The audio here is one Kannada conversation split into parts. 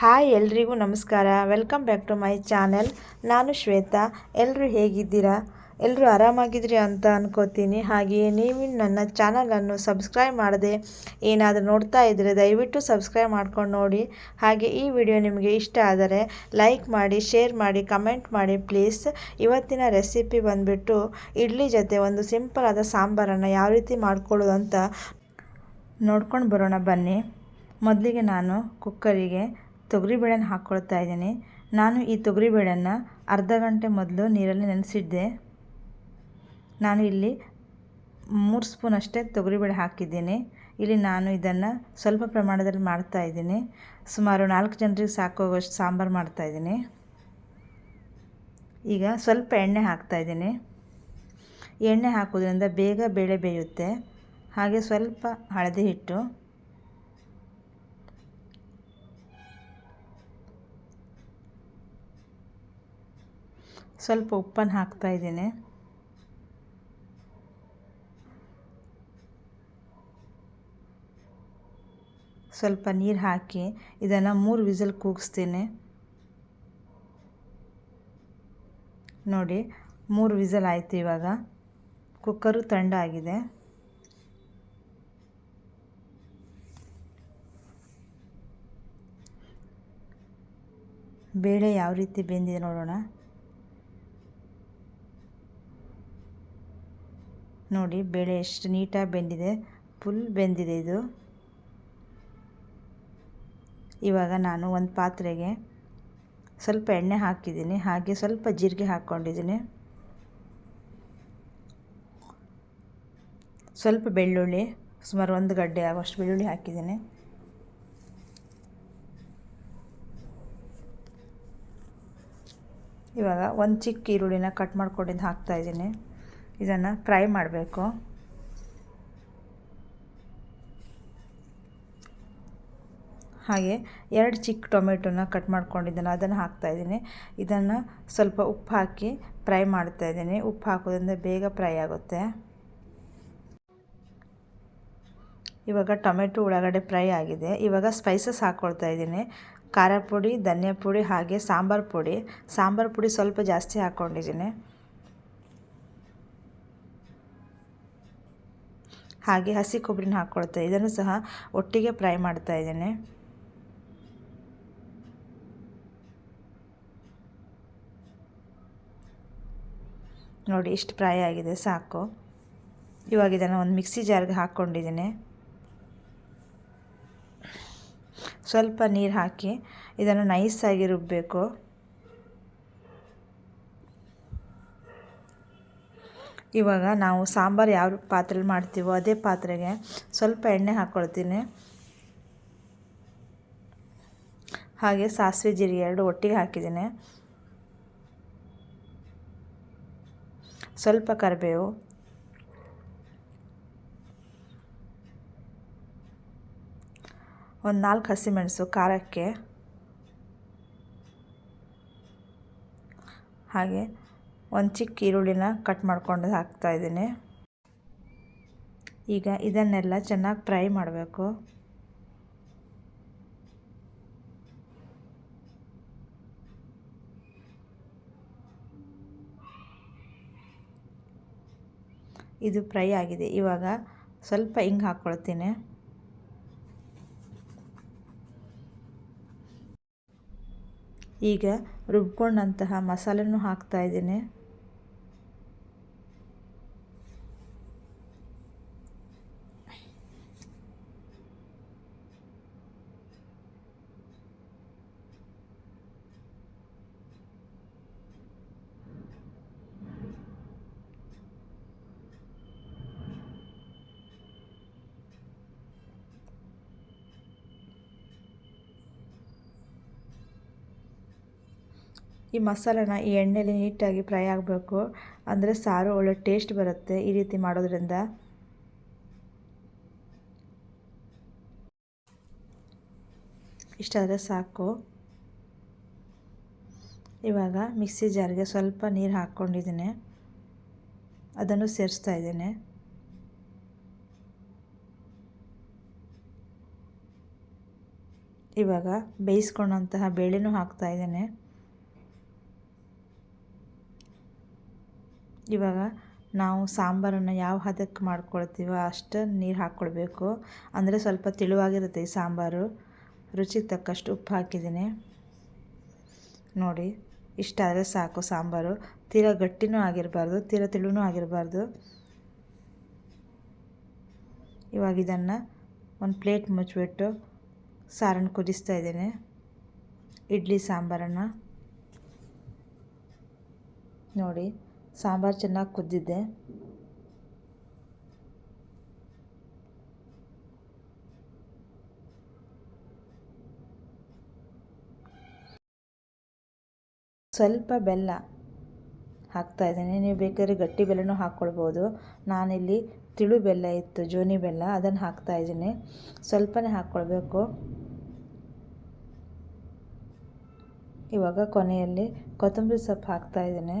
ಹಾಯ್ ಎಲ್ರಿಗೂ ನಮಸ್ಕಾರ. Welcome back to my channel ನಾನು ಶ್ವೇತಾ. ಎಲ್ಲರೂ ಹೇಗಿದ್ದೀರಾ? ಎಲ್ಲರೂ ಆರಾಮಾಗಿದ್ರಿ ಅಂತ ಅನ್ಕೋತೀನಿ. ಹಾಗೆಯೇ ನೀವು ನನ್ನ ಚಾನಲನ್ನು ಸಬ್ಸ್ಕ್ರೈಬ್ ಮಾಡದೆ ಏನಾದರೂ ನೋಡ್ತಾ ಇದ್ದರೆ ದಯವಿಟ್ಟು ಸಬ್ಸ್ಕ್ರೈಬ್ ಮಾಡ್ಕೊಂಡು ನೋಡಿ. ಹಾಗೆ ಈ ವಿಡಿಯೋ ನಿಮಗೆ ಇಷ್ಟ ಆದರೆ ಲೈಕ್ ಮಾಡಿ ಶೇರ್ ಮಾಡಿ ಕಮೆಂಟ್ ಮಾಡಿ ಪ್ಲೀಸ್ ಇವತ್ತಿನ ರೆಸಿಪಿ ಬಂದುಬಿಟ್ಟು ಇಡ್ಲಿ ಜೊತೆ ಒಂದು ಸಿಂಪಲ್ ಆದ ಸಾಂಬಾರನ್ನು ಯಾವ ರೀತಿ ಮಾಡ್ಕೊಳ್ಳೋದು ಅಂತ ನೋಡ್ಕೊಂಡು ಬರೋಣ ಬನ್ನಿ. ಮೊದಲಿಗೆ ನಾನು ಕುಕ್ಕರಿಗೆ ತೊಗರಿಬೇಳೆನ ಹಾಕ್ಕೊಳ್ತಾ ಇದ್ದೀನಿ. ನಾನು ಈ ತೊಗರಿಬೇಳೆನ ಅರ್ಧ ಗಂಟೆ ಮೊದಲು ನೀರಲ್ಲಿ ನೆನೆಸಿದ್ದೆ. ನಾನು ಇಲ್ಲಿ ಮೂರು ಸ್ಪೂನ್ ಅಷ್ಟೇ ತೊಗರಿಬೇಳೆ ಹಾಕಿದ್ದೀನಿ. ಇಲ್ಲಿ ನಾನು ಇದನ್ನು ಸ್ವಲ್ಪ ಪ್ರಮಾಣದಲ್ಲಿ ಮಾಡ್ತಾ ಇದ್ದೀನಿ. ಸುಮಾರು ನಾಲ್ಕು ಜನರಿಗೆ ಸಾಕೋಗೋಷ್ಟು ಸಾಂಬಾರು ಮಾಡ್ತಾಯಿದ್ದೀನಿ ಈಗ ಸ್ವಲ್ಪ ಎಣ್ಣೆ ಹಾಕ್ತಾಯಿದ್ದೀನಿ ಎಣ್ಣೆ ಹಾಕೋದ್ರಿಂದ ಬೇಗ ಬೇಳೆ ಬೇಯುತ್ತೆ. ಹಾಗೆ ಸ್ವಲ್ಪ ಹಳದಿ ಹಿಟ್ಟು. ಸ್ವಲ್ಪ ಉಪ್ಪನ್ನು ಹಾಕ್ತಾ ಇದ್ದೀನಿ. ಸ್ವಲ್ಪ ನೀರು ಹಾಕಿ ಇದನ್ನು ಮೂರು ವಿಸಲ್ ಕೂಗಿಸ್ತೀನಿ. ನೋಡಿ, ಮೂರು ವಿಸಲ್ ಆಯಿತು ಇವಾಗ. ಕುಕ್ಕರು ತಂಡ ಆಗಿದೆ. ಬೇಳೆ ಯಾವ ರೀತಿ ಬೆಂದಿದೆ ನೋಡೋಣ. ನೋಡಿ, ಬೇಳೆ ಎಷ್ಟು ನೀಟಾಗಿ ಬೆಂದಿದೆ, ಫುಲ್ ಬೆಂದಿದೆ ಇದು. ಇವಾಗ ನಾನು ಒಂದು ಪಾತ್ರೆಗೆ ಸ್ವಲ್ಪ ಎಣ್ಣೆ ಹಾಕಿದ್ದೀನಿ, ಹಾಗೆ ಸ್ವಲ್ಪ ಜೀರಿಗೆ ಹಾಕ್ಕೊಂಡಿದ್ದೀನಿ ಸ್ವಲ್ಪ ಬೆಳ್ಳುಳ್ಳಿ, ಸುಮಾರು ಒಂದು ಗಡ್ಡೆ ಆಗುವಷ್ಟು ಬೆಳ್ಳುಳ್ಳಿ ಹಾಕಿದ್ದೀನಿ. ಇವಾಗ ಒಂದು ಚಿಕ್ಕ ಈರುಳ್ಳಿನ ಕಟ್ ಮಾಡ್ಕೊಂಡಿದ್ದು ಹಾಕ್ತಾಯಿದ್ದೀನಿ ಇದನ್ನು ಫ್ರೈ ಮಾಡಬೇಕು. ಹಾಗೆ ಎರಡು ಚಿಕ್ಕ ಟೊಮೆಟೊನ ಕಟ್ ಮಾಡ್ಕೊಂಡಿದ್ದೇನೆ, ಅದನ್ನು ಹಾಕ್ತಾಯಿದ್ದೀನಿ ಇದನ್ನು ಸ್ವಲ್ಪ ಉಪ್ಪು ಹಾಕಿ ಫ್ರೈ ಮಾಡ್ತಾಯಿದ್ದೀನಿ ಉಪ್ಪು ಹಾಕೋದ್ರಿಂದ ಬೇಗ ಫ್ರೈ ಆಗುತ್ತೆ. ಇವಾಗ ಟೊಮೆಟೊ ಒಳಗಡೆ ಫ್ರೈ ಆಗಿದೆ. ಇವಾಗ ಸ್ಪೈಸಸ್ ಹಾಕ್ಕೊಳ್ತಾ ಇದ್ದೀನಿ. ಖಾರ ಪುಡಿ, ಧನಿಯಾ ಪುಡಿ, ಹಾಗೆ ಸಾಂಬಾರು ಪುಡಿ. ಸಾಂಬಾರು ಪುಡಿ ಸ್ವಲ್ಪ ಜಾಸ್ತಿ ಹಾಕ್ಕೊಂಡಿದ್ದೀನಿ ಹಾಗೆ ಹಸಿ ಕೊಬ್ಬರಿನ ಹಾಕ್ಕೊಳ್ತಾ ಇದನ್ನು ಸಹ ಒಟ್ಟಿಗೆ ಫ್ರೈ ಮಾಡ್ತಾ ಇದ್ದೇನೆ. ನೋಡಿ ಇಷ್ಟು ಫ್ರೈ ಆಗಿದೆ, ಸಾಕು. ಇವಾಗ ಇದನ್ನು ಒಂದು ಮಿಕ್ಸಿ ಜಾರ್ಗೆ ಹಾಕ್ಕೊಂಡಿದ್ದೀನಿ. ಸ್ವಲ್ಪ ನೀರು ಹಾಕಿ ಇದನ್ನು ನೈಸಾಗಿ ರುಬ್ಬಬೇಕು ಇವಾಗ ನಾವು ಸಾಂಬಾರು ಯಾವ ಪಾತ್ರೆಲಿ ಮಾಡ್ತೀವೋ ಅದೇ ಪಾತ್ರೆಗೆ ಸ್ವಲ್ಪ ಎಣ್ಣೆ ಹಾಕ್ಕೊಳ್ತೀನಿ. ಹಾಗೆ ಸಾಸಿವೆ ಜೀರಿಗೆ ಎರಡು ಒಟ್ಟಿಗೆ ಹಾಕಿದ್ದೀನಿ. ಸ್ವಲ್ಪ ಕರಿಬೇವು. ಒಂದು ನಾಲ್ಕು ಹಸಿಮೆಣಸು ಖಾರಕ್ಕೆ. ಹಾಗೆ ಒಂದು ಚಿಕ್ಕ ಈರುಳ್ಳಿನ ಕಟ್ ಮಾಡ್ಕೊಂಡು ಹಾಕ್ತಾಯಿದ್ದೀನಿ ಈಗ ಇದನ್ನೆಲ್ಲ ಚೆನ್ನಾಗಿ ಫ್ರೈ ಮಾಡಬೇಕು. ಇದು ಫ್ರೈ ಆಗಿದೆ. ಇವಾಗ ಸ್ವಲ್ಪ ಹಿಂಗೆ ಹಾಕ್ಕೊಳ್ತೀನಿ ಈಗ ರುಬ್ಕೊಂಡಂತಹ ಮಸಾಲೆನೂ ಹಾಕ್ತಾಯಿದ್ದೀನಿ ಈ ಮಸಾಲನ ಈ ಎಣ್ಣೆಯಲ್ಲಿ ನೀಟಾಗಿ ಫ್ರೈ ಆಗಬೇಕು. ಅಂದರೆ ಸಾರು ಒಳ್ಳೆ ಟೇಸ್ಟ್ ಬರುತ್ತೆ ಈ ರೀತಿ ಮಾಡೋದ್ರಿಂದ. ಇಷ್ಟಾದರೆ ಸಾಕು. ಇವಾಗ ಮಿಕ್ಸಿ ಜಾರ್ಗೆ ಸ್ವಲ್ಪ ನೀರು ಹಾಕ್ಕೊಂಡಿದ್ದೀನಿ. ಅದನ್ನು ಸೇರಿಸ್ತಾ ಇದ್ದೀನಿ. ಇವಾಗ ಬೇಯಿಸ್ಕೊಂಡಂತಹ ಬೇಳೆನೂ ಹಾಕ್ತಾ ಇವಾಗ ನಾವು ಸಾಂಬಾರನ್ನು ಯಾವ ಹದಕ್ಕೆ ಮಾಡ್ಕೊಳ್ತೀವೋ ಅಷ್ಟು ನೀರು ಹಾಕ್ಕೊಳ್ಬೇಕು. ಅಂದರೆ ಸ್ವಲ್ಪ ತೆಳುವಾಗಿರುತ್ತೆ ಈ ಸಾಂಬಾರು. ರುಚಿಗೆ ತಕ್ಕಷ್ಟು ಉಪ್ಪು ಹಾಕಿದ್ದೀನಿ. ನೋಡಿ ಇಷ್ಟಾದರೆ ಸಾಕು ಸಾಂಬಾರು. ತೀರ ಗಟ್ಟಿನೂ ಆಗಿರಬಾರ್ದು, ತೀರ ತಿಳುನೂ ಆಗಿರಬಾರ್ದು. ಇವಾಗ ಇದನ್ನು ಒಂದು ಪ್ಲೇಟ್ ಮುಚ್ಚಿಬಿಟ್ಟು ಸಾರನ್ನು ಕುದಿಸ್ತಾ ಇದ್ದೀನಿ. ಇಡ್ಲಿ ಸಾಂಬಾರನ್ನು. ನೋಡಿ ಸಾಂಬಾರು ಚೆನ್ನಾಗಿ ಕುದ್ದಿದೆ ಸ್ವಲ್ಪ ಬೆಲ್ಲ ಹಾಕ್ತಾ ಇದ್ದೀನಿ. ನೀವು ಬೇಕಾದ್ರೆ ಗಟ್ಟಿ ಬೆಲ್ಲನೂ ಹಾಕ್ಕೊಳ್ಬೋದು. ನಾನಿಲ್ಲಿ ತಿಳು ಬೆಲ್ಲ ಇತ್ತು, ಜೋನಿ ಬೆಲ್ಲ, ಅದನ್ನು ಹಾಕ್ತಾ ಇದ್ದೀನಿ. ಸ್ವಲ್ಪನೇ ಹಾಕ್ಕೊಳ್ಬೇಕು. ಇವಾಗ ಕೊನೆಯಲ್ಲಿ ಕೊತ್ತಂಬರಿ ಸೊಪ್ಪು ಹಾಕ್ತಾ ಇದ್ದೀನಿ.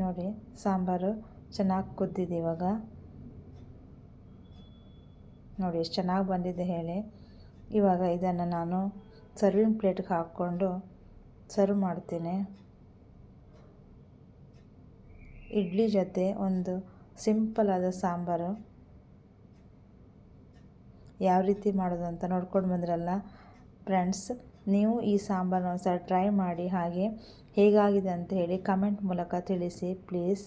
ನೋಡಿ, ಸಾಂಬಾರು ಚೆನ್ನಾಗಿ ಕುದ್ದಿದೆ ಇವಾಗ. ನೋಡಿ, ಎಷ್ಟು ಚೆನ್ನಾಗಿ ಬಂದಿದೆ ಹೇಳಿ. ಇವಾಗ ಇದನ್ನು ನಾನು ಸರ್ವಿಂಗ್ ಪ್ಲೇಟ್ಗೆ ಹಾಕ್ಕೊಂಡು ಸರ್ವ್ ಮಾಡ್ತೀನಿ. ಇಡ್ಲಿ ಜೊತೆ ಒಂದು ಸಿಂಪಲ್ ಆದ ಸಾಂಬಾರು. ಯಾವ ರೀತಿ ಮಾಡೋದು ಅಂತ ನೋಡ್ಕೊಂಡು ಬಂದ್ರಲ್ಲ ಫ್ರೆಂಡ್ಸ್, ನೀವು ಈ ಸಾಂಬಾರನ್ನ ಒಂದ್ಸಲ ಟ್ರೈ ಮಾಡಿ ಹಾಗೆ ಹೇಗಾಗಿದೆ ಅಂತ ಹೇಳಿ ಕಮೆಂಟ್ ಮೂಲಕ ತಿಳಿಸಿ ಪ್ಲೀಸ್